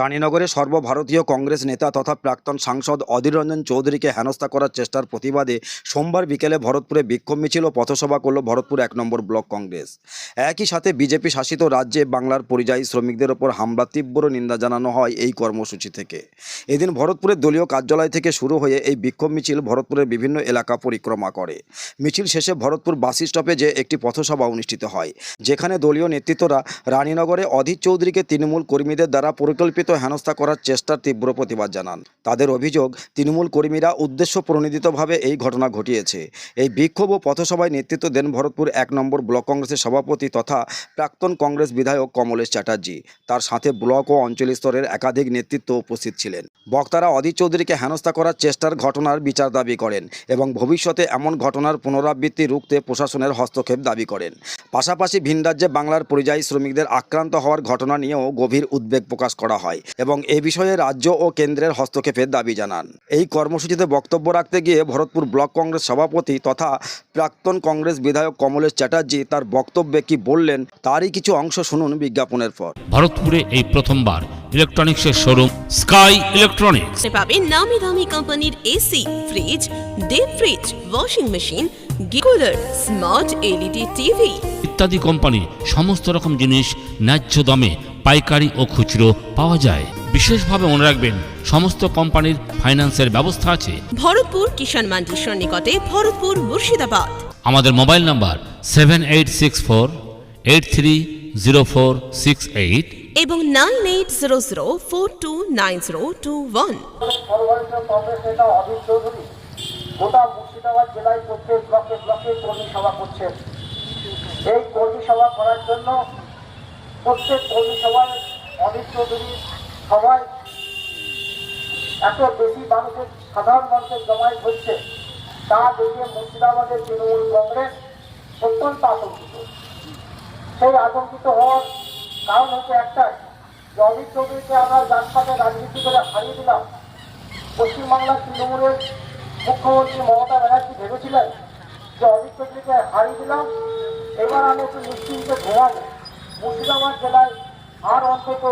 রানীনগরে সর্বভারতীয় কংগ্রেস নেতা তথা প্রাক্তন সাংসদ অধীর রঞ্জন চৌধুরীকে হেনস্থা করার চেষ্টার প্রতিবাদে সোমবার বিকেলে ভরতপুরে বিক্ষোভ মিছিল ও পথসভা করল ভরতপুর এক নম্বর ব্লক কংগ্রেস। একই সাথে বিজেপি শাসিত রাজ্যে বাংলার পরিযায়ী শ্রমিকদের ওপর হামলা তীব্র নিন্দা জানানো হয় এই কর্মসূচি থেকে। এদিন ভরতপুরের দলীয় কার্যালয় থেকে শুরু হয়ে এই বিক্ষোভ মিছিল ভরতপুরের বিভিন্ন এলাকা পরিক্রমা করে। মিছিল শেষে ভরতপুর বাস স্টপেজে একটি পথসভা অনুষ্ঠিত হয়, যেখানে দলীয় নেতৃত্বরা রানীনগরে অধীর চৌধুরীকে তৃণমূল কর্মীদের দ্বারা পরিকল্পিত হেনস্থা করার চেষ্টার তীব্র প্রতিবাদ জানান। তাদের অভিযোগ, তৃণমূল কর্মীরা উদ্দেশ্য প্রণোদিতভাবে এই ঘটনা ঘটিয়েছে। এই বিক্ষোভ ও পথসভায় নেতৃত্ব দেন ভরতপুর এক নম্বর ব্লক কংগ্রেসের সভাপতি তথা প্রাক্তন কংগ্রেস বিধায়ক কমলেশ চ্যাটার্জি। তার সাথে ব্লক ও অঞ্চল স্তরের একাধিক নেতৃত্ব উপস্থিত ছিলেন। বক্তারা অধীর চৌধুরীকে হেনস্থা করার চেষ্টার ঘটনার বিচার দাবি করেন এবং ভবিষ্যতে এমন ঘটনার পুনরাবৃত্তি রুখতে প্রশাসনের হস্তক্ষেপ দাবি করেন। পাশাপাশি ভিন রাজ্যে বাংলার পরিযায়ী শ্রমিকদের আক্রান্ত হওয়ার ঘটনা নিয়েও গভীর উদ্বেগ প্রকাশ করা হয়। এবং এ বিষয়ে রাজ্য ও কেন্দ্রের হস্তক্ষেপের দাবি জানান। এই কর্মসূচিতে বক্তব্য রাখতে গিয়ে ভরতপুর ব্লক কংগ্রেস সভাপতি তথা প্রাক্তন কংগ্রেস বিধায়ক কমলেশ চ্যাটার্জি তার বক্তব্যে কি বললেন তারই কিছু অংশ শুনুন বিজ্ঞাপনের পর। ভারতপুরে এই প্রথমবার ইলেকট্রনিক্সের শোরুম স্কাই ইলেকট্রনিক্স। পাবেন নামি দামি কোম্পানির AC fridge deep fridge washing machine গিকুলার smart LED TV. ইত্যাদি কোম্পানি সমস্ত রকম জিনিস ন্যায্য দামে পাইকারি ও খুচরো পাওয়া যায়। বিশেষভাবে মনে রাখবেন সমস্ত কোম্পানির ফাইন্যান্সের ব্যবস্থা আছে। ভরতপুর কিষাণ মান্ডির সন্নিকটে ভরতপুর মুর্শিদাবাদ। আমাদের mobile number seven eight six four eight three zero four six eight এবং nine eight zero zero four two nine zero two one গোটা মুর্শিদাবাদ জেলায় প্রত্যেক ব্লকে ব্লকে কর্মী সভা করছেন। এই কর্মী সভা করার জন্য প্রত্যেক কর্মী সভায় অধীর চৌধুরী সভায় এত বেশি মানুষের, সাধারণ মানুষের জমায়েত হচ্ছে তা দেখে মুর্শিদাবাদের তৃণমূল কংগ্রেস অত্যন্ত আতঙ্কিত। সেই আতঙ্কিত হওয়ার কারণ হচ্ছে একটাই, যে অধীর চৌধুরীকে আমরা জাতপাতে রাজনীতি করে হারিয়ে দিলাম। পশ্চিমবাংলার তৃণমূলের মুখ্যমন্ত্রী মমতা ব্যানার্জি ভেবেছিলেন যে অধীর চৌধুরীকে হারিয়ে দিলাম, এবার আমি একটু নিশ্চিন্তে ঘুমাবো। মুর্শিদাবাদ জেলায় আর অন্তত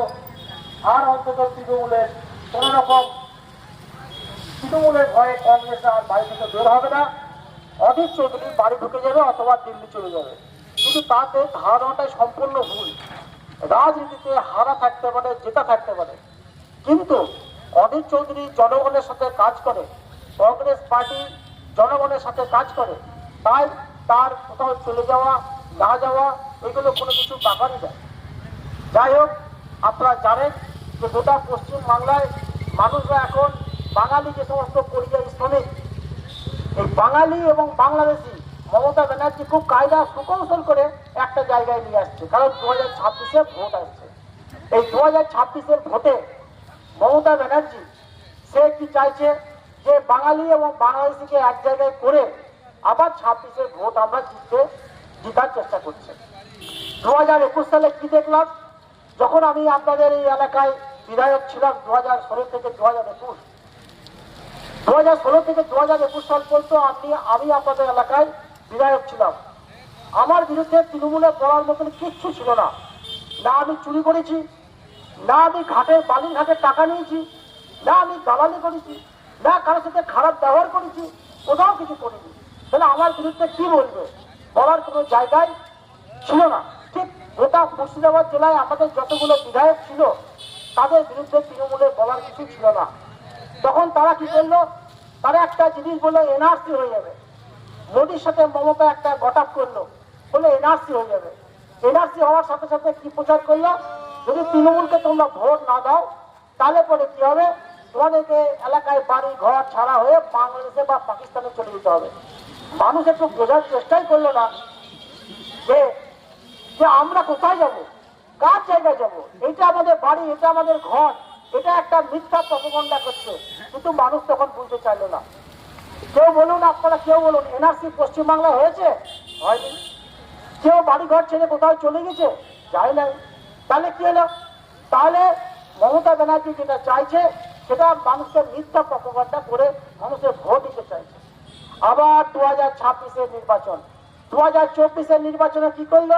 আর অন্তত তৃণমূলের কোনো রকম তৃণমূলের ভয়ে কংগ্রেস আর বাড়ি থেকে বের হবে না। অধীর চৌধুরী বাড়ি ঢুকে যাবে অথবা দিল্লি চলে যাবে। কিন্তু তাতে ধারণাটাই সম্পূর্ণ ভুল। রাজনীতিতে হারা থাকতে পারে, জেতা থাকতে পারে। কিন্তু অধীর চৌধুরী জনগণের সাথে কাজ করে, কংগ্রেস পার্টি জনগণের সাথে কাজ করে, তাই তার কোথাও চলে যাওয়া না যাওয়া এগুলো কোনো কিছু ব্যাপারই নয় যাই হোক, আপনারা জানেন যে গোটা পশ্চিম বাংলায় মানুষরা এখন বাঙালি যে সমস্ত পরিযায়ী শ্রমিক, এই বাঙালি এবং বাংলাদেশি মমতা ব্যানার্জি খুব কায়দা সুকৌশল করে একটা জায়গায় নিয়ে আসছে। কারণ দু হাজার ছাব্বিশে ভোট আসছে। এই দু হাজার ছাব্বিশের ভোটে মমতা ব্যানার্জি, সে কি চাইছে যে বাঙালি এবং বাংলাদেশিকে এক জায়গায় করে আবার ছাব্বিশের ভোট আমরা জিততে জিতার চেষ্টা করছে। দু হাজার একুশ সালে কি দেখলাম? যখন আমি আপনাদের এই এলাকায় বিধায়ক ছিলাম দু হাজার ষোলো থেকে দু হাজার একুশ। দু হাজার ষোলো থেকে দু হাজার একুশ সাল পর্যন্ত আপনি, আমি আপনাদের এলাকায় বিধায়ক ছিলাম। আমার বিরুদ্ধে তৃণমূলে বলার মতন কিচ্ছু ছিল না। না আমি চুরি করেছি, না আমি ঘাটে, বালির ঘাটে টাকা নিয়েছি, না আমি দালালি করেছি, না কারোর সাথে খারাপ ব্যবহার করেছি, কোথাও কিছু করিনি। তাহলে আমার বিরুদ্ধে কি বলবে? বলার কোনো জায়গায় ছিল না। ঠিক গোটা মুর্শিদাবাদ জেলায় আমাদের যতগুলো বিধায়ক ছিল, তাদের বিরুদ্ধে তৃণমূলের বলার কিছু ছিল না। তখন তারা কি করল? তারা একটা জিনিস বলল, এনআরসি হয়ে যাবে। মোদির সাথে মমতা একটা গটাপ করল বলে এনআরসি হয়ে যাবে। এনআরসি হওয়ার সাথে সাথে কি প্রচার করল? যদি তৃণমূলকে তোমরা ভোট না দাও, তাহলে পরে কি হবে? তোমাদেরকে এলাকায় বাড়ি ঘর ছাড়া হয়ে বাংলাদেশে বা পাকিস্তানে চলে যেতে হবে। মানুষ একটু বোঝার চেষ্টাই করল না যে যে আমরা কোথায় যাব? কার জায়গায় যাব? এটা আমাদের বাড়ি, এটা আমাদের ঘর, এটা একটা মিথ্যা প্রপগন্ডা করছে। কিন্তু মানুষ তখন বুঝতে চাইলো না। কেউ বলুন, আপনারা কেউ বলুন, এনআরসি পশ্চিমবাংলায় হয়েছে? হয়নি। কেউ বাড়ি ঘর ছেড়ে কোথাও চলে গেছে? যায় নাই। তাহলে কি হলো? তাহলে মমতা ব্যানার্জি যেটা চাইছে, সেটা মানুষের মিথ্যা প্রপগন্ডা করে মানুষের ভোট দিতে চাইছে। আবার দু হাজার ছাব্বিশের নির্বাচন। দু হাজার চব্বিশের নির্বাচনে কি করল?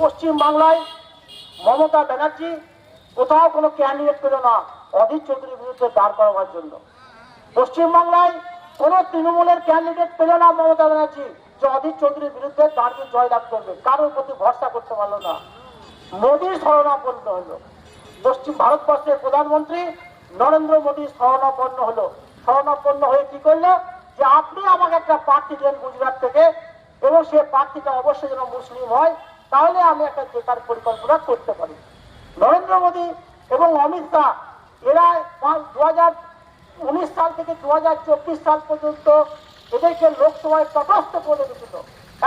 পশ্চিম বাংলায় মমতা ব্যানার্জি কোথাও কোনো ক্যান্ডিডেট পেল না, অধীর চৌধুরীর বিরুদ্ধে দাঁড় করাবার জন্য। পশ্চিমবাংলায় কোন তৃণমূলের ক্যান্ডিডেট পেল না মমতা ব্যানার্জি, যে অধীর চৌধুরীর বিরুদ্ধে দাঁড়িয়ে জয়লাভ করবে। কারোর প্রতি ভরসা করতে পারল না। মোদীর শরণাপন্ন হলো। পশ্চিম ভারতবর্ষের প্রধানমন্ত্রী নরেন্দ্র মোদী শরণাপন্ন হলো। শরণাপন্ন হয়ে কি করল? যে আপনি আমাকে একটা প্রার্থী দেন গুজরাট থেকে, এবং সে প্রার্থীটা অবশ্যই যেন মুসলিম হয়, তাহলে আমি একটা বেকার পরিকল্পনা করতে পারি। নরেন্দ্র মোদী এবং অমিত শাহ, এরা দু হাজার উনিশ সাল থেকে দু হাজার চব্বিশ সাল পর্যন্ত এদেরকে লোকসভায় তটস্থ করে রেখেছিল।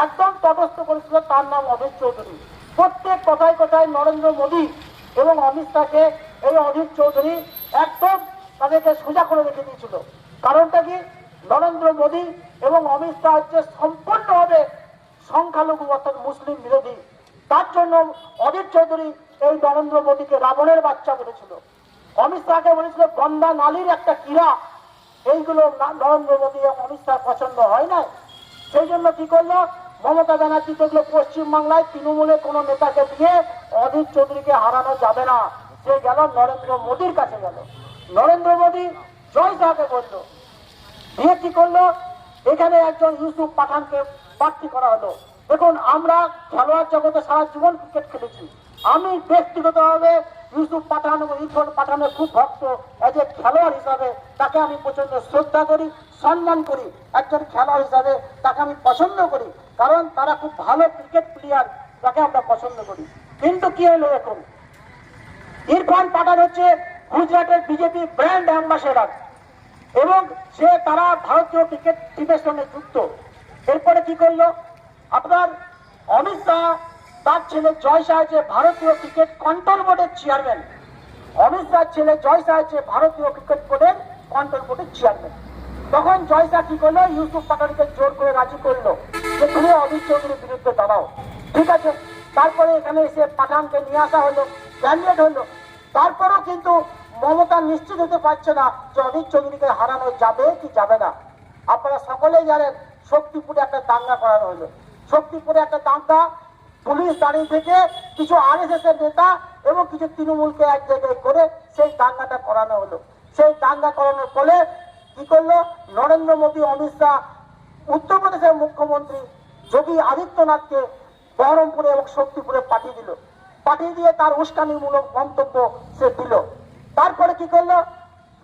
একদম তটস্থ করেছিল, তার নাম অধীর চৌধুরী। প্রত্যেক কথায় কথায় নরেন্দ্র মোদী এবং অমিত শাহকে এই অধীর চৌধুরী একদম তাদেরকে সোজা করে রেখে দিয়েছিল। কারণটা কি? নরেন্দ্র মোদী এবং অমিত শাহ হচ্ছে সম্পূর্ণভাবে সংখ্যালঘু অর্থাৎ মুসলিম বিরোধী, তার জন্য অধীর চৌধুরী এই নরেন্দ্র মোদীকে রাবণের বাচ্চা বলেছিল। অমিত শাহকে বলেছিল, গঙ্গা নালীর একটা ক্রীড়া এইগুলো নরেন্দ্র মোদী এবং অমিত শাহ পছন্দ হয় না সেই জন্য কি করল? মমতা ব্যানার্জি দেখল, পশ্চিমবাংলায় তৃণমূলের কোনো নেতাকে দিয়ে অধীর চৌধুরীকে হারানো যাবে না। সে গেল নরেন্দ্র মোদীর কাছে গেল। নরেন্দ্র মোদী জয় শাহকে বলল দিয়ে কি করল? এখানে একজন ইউসুফ পাঠানকে প্রার্থী করা হলো। দেখুন, আমরা খেলোয়াড় জগতে সারা জীবন ক্রিকেট খেলেছি। আমি ব্যক্তিগতভাবে ইউসুফ পাঠান এবং ইরফান পাঠানের খুব ভক্ত। এজ এ খেলোয়াড় হিসাবে তাকে আমি প্রচণ্ড শ্রদ্ধা করি, সম্মান করি। একজন খেলোয়াড় হিসাবে তাকে আমি পছন্দ করি। কারণ তারা খুব ভালো ক্রিকেট প্লেয়ার তাকে আমরা পছন্দ করি। কিন্তু কি হলো এখন ইরফান পাঠান হচ্ছে গুজরাটের বিজেপি ব্র্যান্ড অ্যাম্বাসেডার এবং সে তারা ভারতীয় ক্রিকেট টিমের সঙ্গে যুক্ত। এরপরে কি করল? আপনার অমিত শাহ, তার ছেলে জয় শাহ হচ্ছে ভারতীয় ক্রিকেট কন্ট্রোল বোর্ডের চেয়ারম্যান অমিত শাহ ছেলে জয় শাহ হচ্ছে ভারতীয় ক্রিকেট বোর্ডের কন্ট্রোল বোর্ডের চেয়ারম্যান তখন জয় শাহ কি করল? ইউসুফ পাঠানকে জোর করে রাজি করল যে, তুমি অমিত চৌধুরীর বিরুদ্ধে দাঁড়াও। ঠিক আছে, তারপরে এখানে এসে পাঠানকে নিয়ে আসা হলো ক্যান্ডিডেট হলো। তারপরেও কিন্তু মমতা নিশ্চিত হতে পারছে না যে অধীর চৌধুরীকে হারানো যাবে কি যাবে না। আপনারা সকলেই জানেন শক্তিপুরে একটা দাঙ্গা করানো হলো। শক্তিপুরে একটা দাঙ্গা, পুলিশ দাঁড়িয়ে থেকে কিছু আরএসএস এর নেতা এবং কিছু তৃণমূলকে এক জায়গায় করে সেই দাঙ্গাটা করানো হলো। সেই দাঙ্গা করানোর ফলে কি করল? নরেন্দ্র মোদী, অমিত শাহ উত্তরপ্রদেশের মুখ্যমন্ত্রী যোগী আদিত্যনাথকে বহরমপুরে এবং শক্তিপুরে পাঠিয়ে দিল। পাঠিয়ে দিয়ে তার উস্কানিমূলক মন্তব্য সে দিল। কি করল?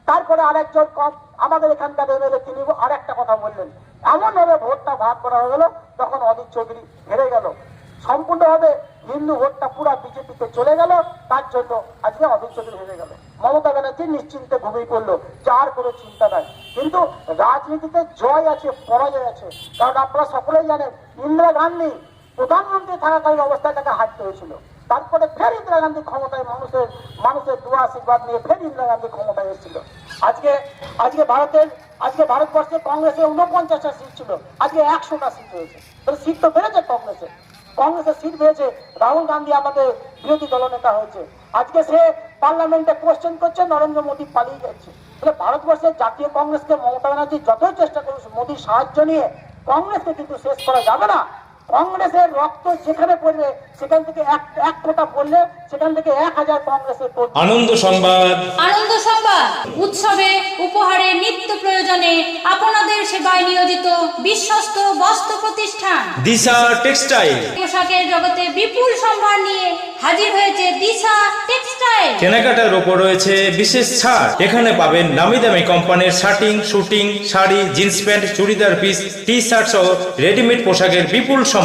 তারপরে আরেকজন কম- আমাদের এখানকার এমএলএ তিনি আর একটা কথা বললেন। এমন ভাবে ভোটটা ভাগ করা হয়ে গেল, তখন অদিত চৌধুরী হেরে গেল। সম্পূর্ণভাবে হিন্দু ভোটটা পুরো বিজেপিতে চলে গেল, তার জন্য আজকে অদিত চৌধুরী হেরে গেল। মমতা ব্যানার্জি নিশ্চিন্তে ঘুমিয়ে পড়ল যার কোনো চিন্তা নাই। কিন্তু রাজনীতিতে জয় আছে, পরাজয় আছে। কারণ আপনারা সকলেই জানেন, ইন্দিরা গান্ধী প্রধানমন্ত্রী থাকাকালীন অবস্থায় তাকে হারতে হয়েছিল। তারপরে ফের ইন্দিরা গান্ধী ক্ষমতায় মানুষের মানুষের দোয়া আশীর্বাদ নিয়ে ফের ইন্দিরা গান্ধী ক্ষমতায় এসেছিল। আজকে আজকে ভারতের, আজকে ভারতবর্ষে কংগ্রেসের উনপঞ্চাশটা সিট ছিল, আজকে একশোটা সিট হয়েছে তাহলে সিট তো বেড়েছে কংগ্রেসে। কংগ্রেসের সিট পেয়েছে রাহুল গান্ধী আমাদের বিরোধী দলনেতা হয়েছে। আজকে সে পার্লামেন্টে কোশ্চেন করছে, নরেন্দ্র মোদী পালিয়ে যাচ্ছে। তাহলে ভারতবর্ষের জাতীয় কংগ্রেসকে মমতা ব্যানার্জি যতই চেষ্টা করুন মোদীর সাহায্য নিয়ে কংগ্রেসকে কিন্তু শেষ করা যাবে না। কংগ্রেসের রক্ত যেখানে পড়বে সেখান থেকে এক এক ফোঁটা পড়লে সেখান থেকে এক হাজার কংগ্রেসের আনন্দ সংবাদ। আনন্দ সংবাদ। উৎসবে উপহারে নিত্য প্রয়োজনে আপনাদের সেবায় নিয়োজিত বিশ্বস্ত বস্ত্র প্রতিষ্ঠান। দিশা টেক্সটাইল। পোশাকের জগতে বিপুল সম্ভার নিয়ে হাজির হয়েছে দিশা টেক্সটাইল। কেনাকাটার ওপর রয়েছে বিশেষ ছাড়। এখানে পাবেন নামি দামি কোম্পানির shirting suiting sari jeans pant churidar piece T shirt সহ রেডিমেড পোশাকের বিপুল সম্ভার।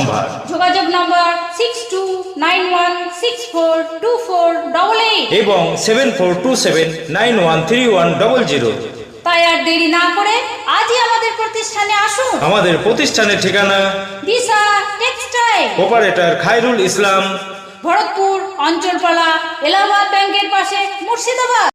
যোগাযোগ নম্বর six two nine one six four two four double eight এবং seven four two seven nine one three one double zero তাই আর দেরি না করে আজই আমাদের প্রতিষ্ঠানে আসুন। আমাদের প্রতিষ্ঠানের ঠিকানা দিশা টেক্সটাইল। অপারেটর খায়রুল ইসলাম। ভরতপুর অঞ্চলপালা এলাহাবাদ ব্যাংকের পাশে মুর্শিদাবাদ।